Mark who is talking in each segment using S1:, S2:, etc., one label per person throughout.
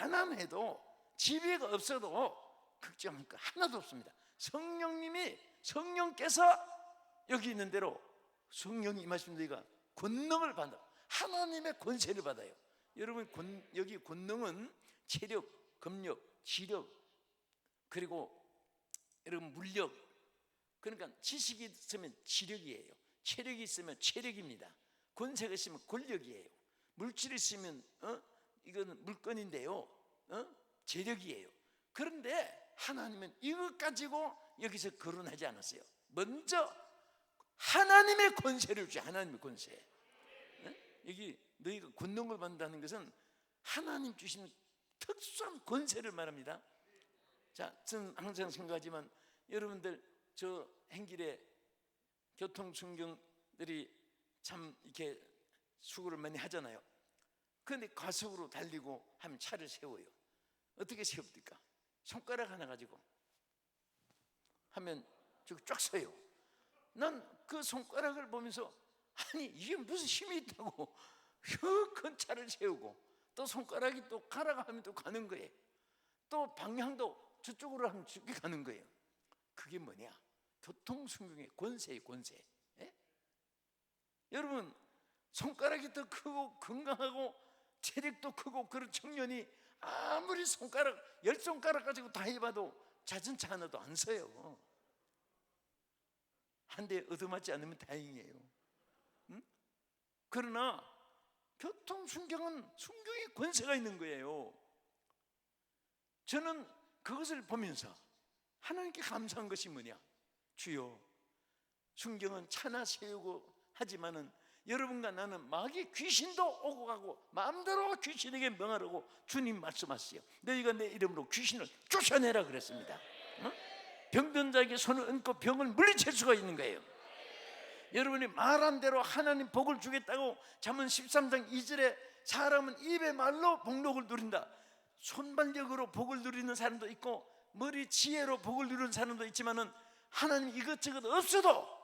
S1: 가난해도 지배가 없어도 걱정할 거 하나도 없습니다. 성령님이 성령께서 여기 있는 대로 성령이 임하시면 저희가 권능을 받아 하나님의 권세를 받아요. 여러분 권, 여기 권능은 체력, 검력, 지력 그리고 여러분 물력 그러니까 지식이 있으면 지력이에요. 체력이 있으면 체력입니다. 권세가 있으면 권력이에요. 물질이 있으면 어? 이거는 물건인데요. 어? 재력이에요. 그런데 하나님은 이것 가지고 여기서 거론하지 않았어요. 먼저 하나님의 권세를 주 하나님의 권세. 네? 여기 너희가 권능을 받는다는 것은 하나님 주신 특수한 권세를 말합니다. 자, 저는 항상 생각하지만 여러분들 저 행길에 교통 순경들이 참 이렇게 수고를 많이 하잖아요. 그런데 과속으로 달리고 하면 차를 세워요. 어떻게 세웁니까? 손가락 하나 가지고 하면 쫙 서요. 난 그 손가락을 보면서 아니 이게 무슨 힘이 있다고 큰 차를 세우고 또 손가락이 또 가라가 하면 또 가는 거예요. 또 방향도 저쪽으로 하면 저기 가는 거예요. 그게 뭐냐? 교통순경의 권세의 권세. 예? 여러분 손가락이 더 크고 건강하고 체력도 크고 그런 청년이 아무리 손가락 열 손가락 가지고 다 해봐도 자전차 하나도 안 서요. 한 대 얻어맞지 않으면 다행이에요. 응? 그러나 교통 순경은 순경의 권세가 있는 거예요. 저는 그것을 보면서 하나님께 감사한 것이 뭐냐? 주여, 순경은 차나 세우고 하지만은 여러분과 나는 마귀 귀신도 오고 가고 마음대로 귀신에게 명하라고 주님 말씀하세요. 너희가 내 이름으로 귀신을 쫓아내라 그랬습니다. 어? 병든 자에게 손을 얹고 병을 물리칠 수가 있는 거예요. 여러분이 말한 대로 하나님 복을 주겠다고 잠언 13장 2절에 사람은 입의 말로 복록을 누린다. 손발력으로 복을 누리는 사람도 있고 머리 지혜로 복을 누리는 사람도 있지만은 하나님 이것저것 없어도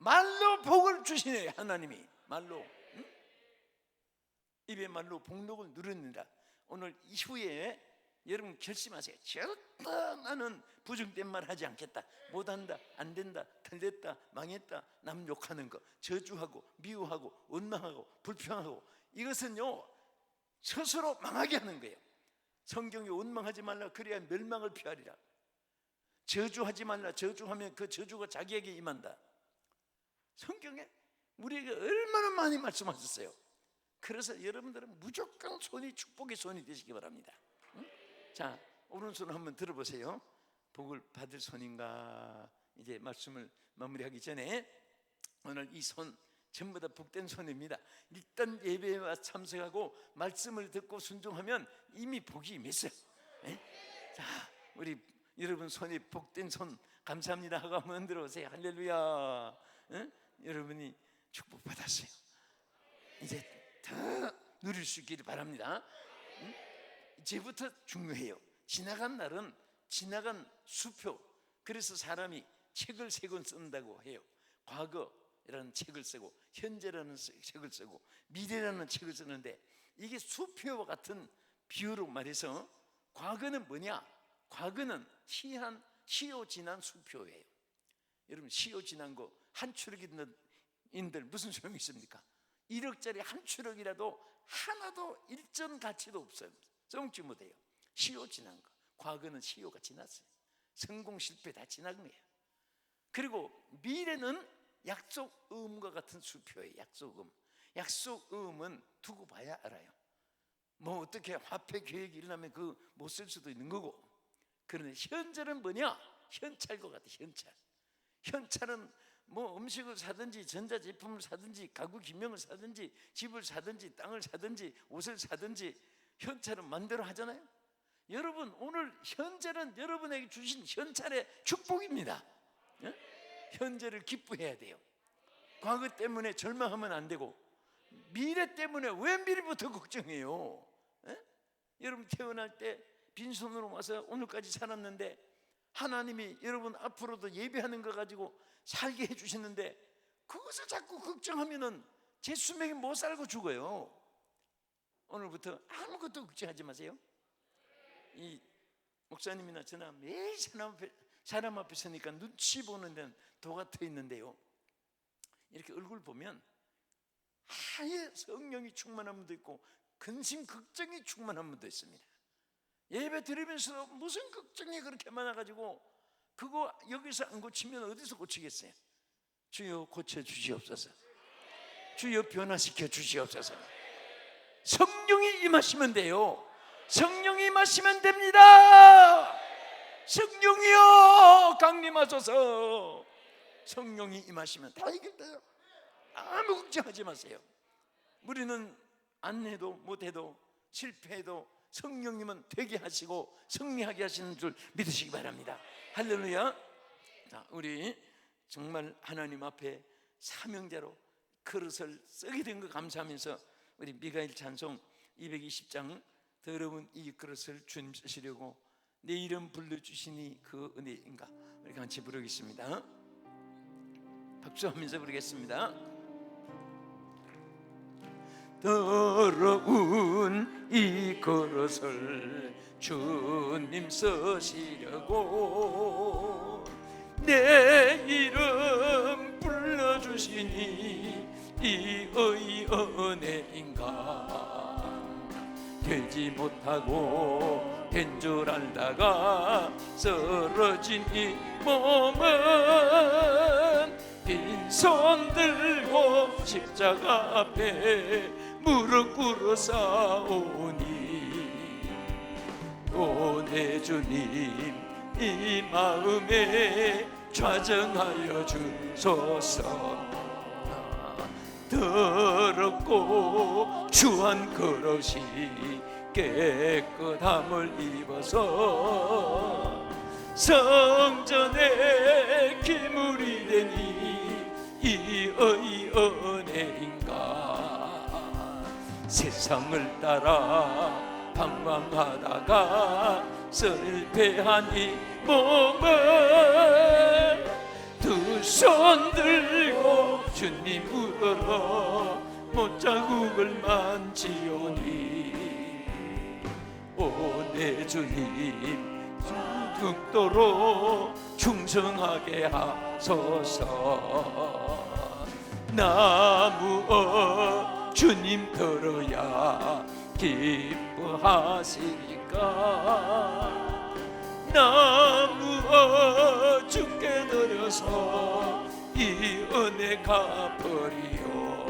S1: 말로 복을 주시네 하나님이 말로 응? 입의 말로 복록을 누릅니다. 오늘 이후에 여러분 결심하세요. 절대 나는 부정된 말 하지 않겠다. 못한다, 안 된다, 틀렸다, 망했다, 남 욕하는 거, 저주하고 미워하고 원망하고 불평하고 이것은요 스스로 망하게 하는 거예요. 성경이 원망하지 말라 그래야 멸망을 피하리라. 저주하지 말라 저주하면 그 저주가 자기에게 임한다. 성경에 우리에게 얼마나 많이 말씀하셨어요. 그래서 여러분들은 무조건 손이 축복의 손이 되시기 바랍니다. 응? 자, 오른손 한번 들어보세요. 복을 받을 손인가? 이제 말씀을 마무리하기 전에 오늘 이 손 전부 다 복된 손입니다. 일단 예배에 와 참석하고 말씀을 듣고 순종하면 이미 복이 임했어요. 예? 자, 우리 여러분 손이 복된 손 감사합니다 하고 한번 들어오세요. 할렐루야. 예? 여러분이 축복 받았어요. 이제 더 누릴 수 있기를 바랍니다. 응? 이제부터 중요해요. 지나간 날은 지나간 수표. 그래서 사람이 책을 세 권 쓴다고 해요. 과거라는 책을 쓰고 현재라는 책을 쓰고 미래라는 책을 쓰는데 이게 수표와 같은 비유로 말해서 과거는 뭐냐? 과거는 시한 시효 지난 수표예요. 여러분 시효 지난 거 한 추력인들 무슨 소용이 있습니까? 1억짜리 한 추력이라도 하나도 일전 가치도 없어요. 써먹지 못해요. 시효 지난 거. 과거는 시효가 지났어요. 성공 실패 다 지난 거예요. 그리고 미래는 약속 음과 같은 수표예요. 약속 음. 약속 음은 두고 봐야 알아요. 뭐 어떻게 화폐 계획이 일어나면 그 못 쓸 수도 있는 거고. 그런데 현재는 뭐냐? 현찰과 같아. 현찰. 현찰은 뭐 음식을 사든지 전자제품을 사든지 가구 기명을 사든지 집을 사든지 땅을 사든지 옷을 사든지 현찰은 마음대로 하잖아요. 여러분 오늘 현재는 여러분에게 주신 현찰의 축복입니다. 예? 현재를 기뻐해야 돼요. 과거 때문에 절망하면 안 되고 미래 때문에 왜 미래부터 걱정해요? 예? 여러분 태어날 때 빈손으로 와서 오늘까지 살았는데 하나님이 여러분 앞으로도 예배하는 거 가지고 살게 해주시는데 그것을 자꾸 걱정하면은 제 수명이 못 살고 죽어요. 오늘부터 아무것도 걱정하지 마세요. 이 목사님이나 저나 매일 사람 앞에, 사람 앞에 서니까 눈치 보는 데는 도가 터 있는데요. 이렇게 얼굴 보면 하얘 성령이 충만한 분도 있고 근심 걱정이 충만한 분도 있습니다. 예배 드리면서 무슨 걱정이 그렇게 많아가지고 그거 여기서 안 고치면 어디서 고치겠어요? 주여 고쳐 주시옵소서. 주여 변화시켜 주시옵소서. 성령이 임하시면 돼요. 성령이 임하시면 됩니다. 성령이여 강림하소서. 성령이 임하시면 다 해결돼요. 아무 걱정하지 마세요. 우리는 안 해도 못 해도 실패해도 성령님은 되게 하시고 승리하게 하시는 줄 믿으시기 바랍니다. 할렐루야. 자, 우리 정말 하나님 앞에 사명자로 그릇을 쓰게 된 거 감사하면서 우리 미가일 찬송 220장 더러운 이 그릇을 주님 쓰시려고 내 이름 불러주시니 그 은혜인가 우리 같이 부르겠습니다. 박수하면서 부르겠습니다. 더러운 이 그릇을 주님 쓰시려고 내 이름 불러주시니 이 의 은혜인가? 되지 못하고 된 줄 알다가 쓰러진 이 몸은 빈손 들고 십자가 앞에 싸우니 오내 주님 이 마음에 좌정하여 주소서. 더럽고 추한 그릇이 깨끗함을 입어서 성전에 기물이 되니 은혜 세상을 따라 방황하다가 실패한 이 몸을 두 손 들고 주님 울어 못자국을 만지오니 오내 주님 죽도록 충성하게 하소서. 나무어 주님 들어야 기뻐하시니까. 나무어 주께 드려서 이 은혜 갚으리요.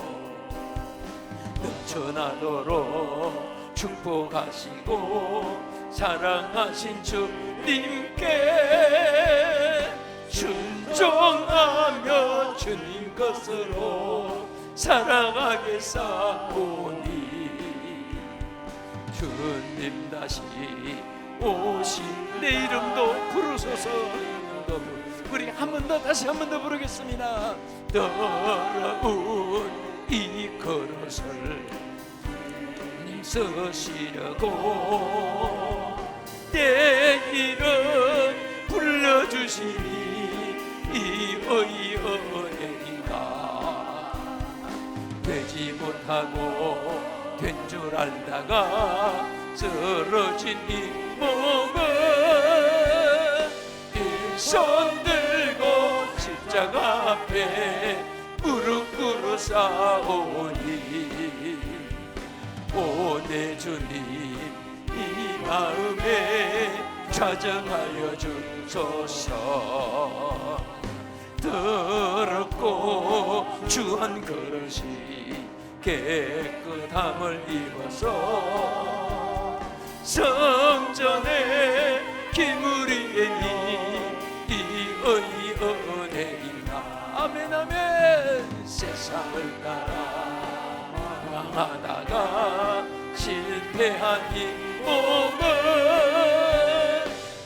S1: 넘쳐나도록 축복하시고 사랑하신 주님께 순종하며 주님 것으로 살아가겠사오니. 주님 다시 오신 내 이름도 부르소서. 우리 한 번 더 다시 한 번 더 부르겠습니다. 더러운 이 그릇을 님 쓰시려고 내 이름 불러주시니 은혜 지 못하고 된 줄 알다가 쓰러진 이 몸은 이손 들고 십자가 앞에 무릎 꿇어 싸우니 오내 주님 이 마음에 좌정하여 주소서. 더럽고 주한 그릇이 깨끗함을 입어서 성전에 기물이 이의 은혜이나. 아멘 아멘. 세상을 따라 망하다가 실패한 이 몸은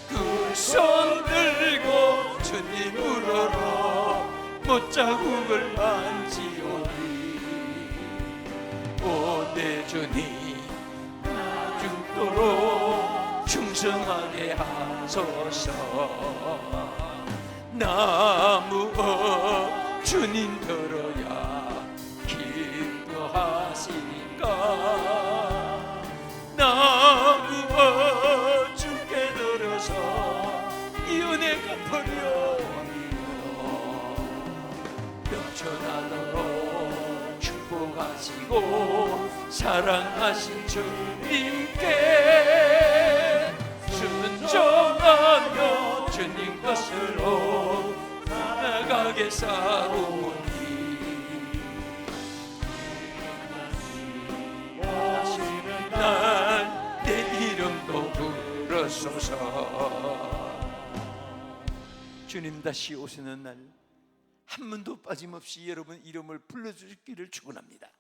S1: 두손 들고 주님 우러러 못자국을 만지오니 보내주니 나 죽도록 충성하게 하소서. 나무 주님들어야 기도하시니까 나무 주께 들어서 이 은혜가 버려오니요 명천하 주 사랑하신 주님께 순종하며 주님 것으로 나가게 싸우니 날내 이름도 부르소서 주님 다시 오시는 날한 번도 빠짐없이 여러분 이름을 불러주시기를 축원합니다.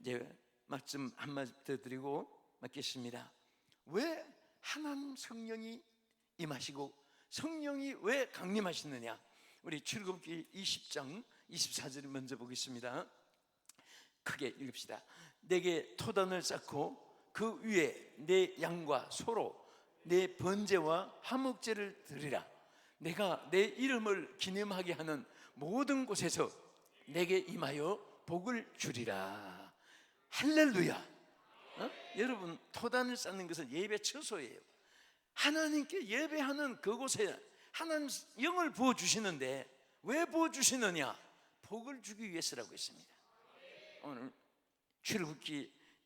S1: 이제 말씀 한마디 더 드리고 맡겠습니다. 왜 하나님 성령이 임하시고 성령이 왜 강림하시느냐? 우리 출애굽기 20장 24절을 먼저 보겠습니다. 크게 읽읍시다. 내게 토단을 쌓고 그 위에 내 양과 소로 내 번제와 화목제를 드리라. 내가 내 이름을 기념하게 하는 모든 곳에서 내게 임하여 복을 주리라. 할렐루야. 어? 여러분 토단을 쌓는 것은 예배 처소예요. 하나님께 예배하는 그곳에 하나님 영을 부어 주시는데 왜 부어 주시느냐? 복을 주기 위해서라고 했습니다. 오늘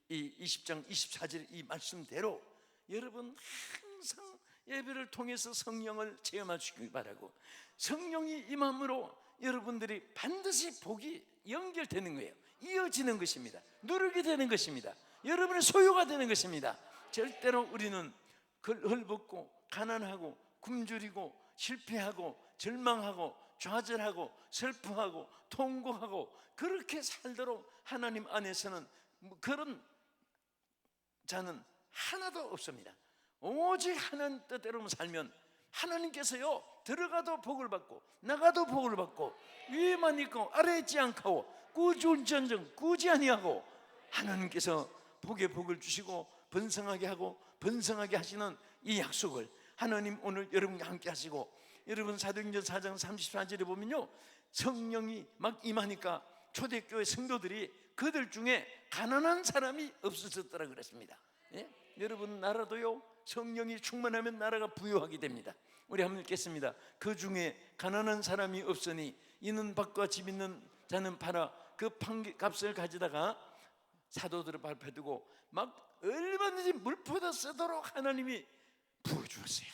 S1: 이 20장 24절 이 말씀대로 여러분 항상 예배를 통해서 성령을 체험하시기 바라고 성령이 임함으로 여러분들이 반드시 복이 연결되는 거예요. 이어지는 것입니다. 누르게 되는 것입니다. 여러분의 소유가 되는 것입니다. 절대로 우리는 헐벗고 가난하고 굶주리고 실패하고 절망하고 좌절하고 슬퍼하고 통곡하고 그렇게 살도록 하나님 안에서는 뭐 그런 자는 하나도 없습니다. 오직 하나님 뜻대로 살면 하나님께서요 들어가도 복을 받고 나가도 복을 받고 위에만 있고 아래에 있지 않고 꾸준전정 꾸지 아니하고 하나님께서 복에 복을 주시고 번성하게 하고 번성하게 하시는 이 약속을 하나님 오늘 여러분과 함께 하시고 여러분 사도행전 4장 34절에 보면요 성령이 막 임하니까 초대교회 성도들이 그들 중에 가난한 사람이 없어졌더라 그랬습니다 예? 여러분 나라도요 성령이 충만하면 나라가 부유하게 됩니다. 우리 한번 읽겠습니다. 그 중에 가난한 사람이 없으니 이는 밭과 집 있는 자는 팔아 그 판값을 가져다가 사도들을 발표두고 막 얼마든지 물보다 쓰도록 하나님이 부어주었어요.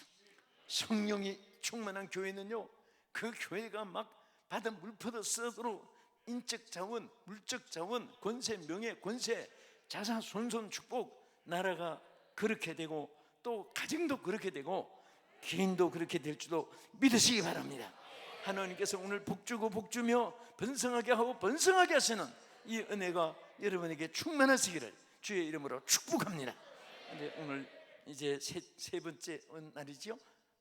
S1: 성령이 충만한 교회는요 그 교회가 막 받은 물보다 쓰도록 인적 자원, 물적 자원, 권세, 명예, 권세, 자산, 손손 축복 나라가 그렇게 되고 또 가정도 그렇게 되고 개인도 그렇게 될 줄도 믿으시기 바랍니다. 하나님께서 오늘 복주고 복주며 번성하게 하고 번성하게 하시는 이 은혜가 여러분에게 충만하시기를 주의 이름으로 축복합니다. 근데 오늘 이제 세, 세 번째 날이죠.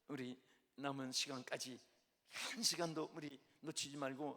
S1: 우리 남은 시간까지 한 시간도 우리 놓치지 말고